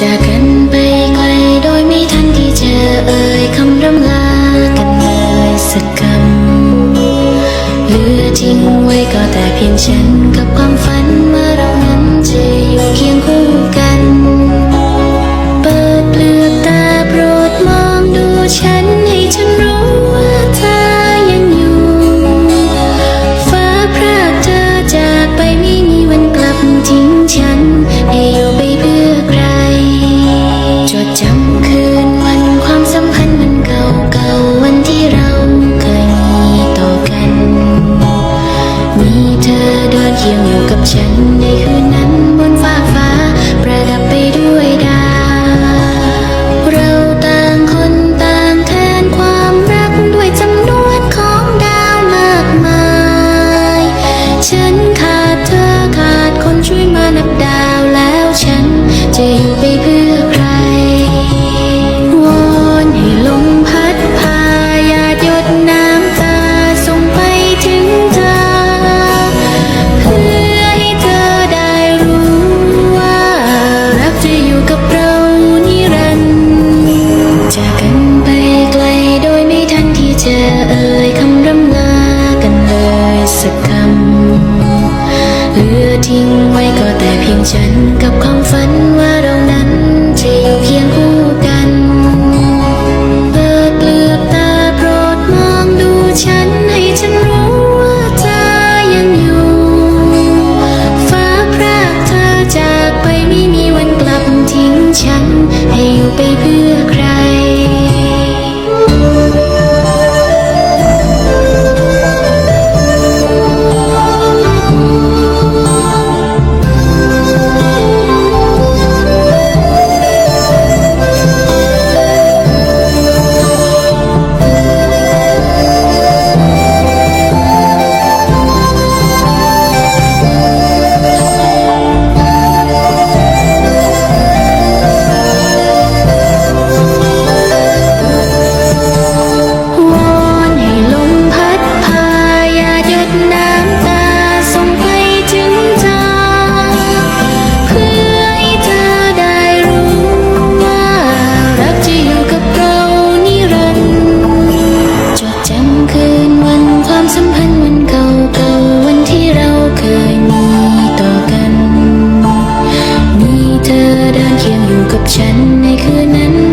จากกันไปไกลโดยไม่ทันที่เจอเอ่ยคำร่ำลากันเลยสักคำเหลือทิ้งไว้ก็แต่เพียงฉันกับความฝัน ฉันขาดเธอขาดคนช่วยมานับดาวแล้วฉันจะอยู่ไปเพื่อใคร วอนให้ลมพัดพาหยาดหยดน้ำตาส่งไปถึงเธอ เพื่อให้เธอได้รู้ว่ารักจะอยู่กับเรานิรันดร์จากกันไปไกลโดยไม่ทันที่จะเอ่ยคำร่ำลากันเลยสักคำ ทิ้งไว้ก็แต่เพียงฉันกับความฝันว่าับฉันในคืนนั้น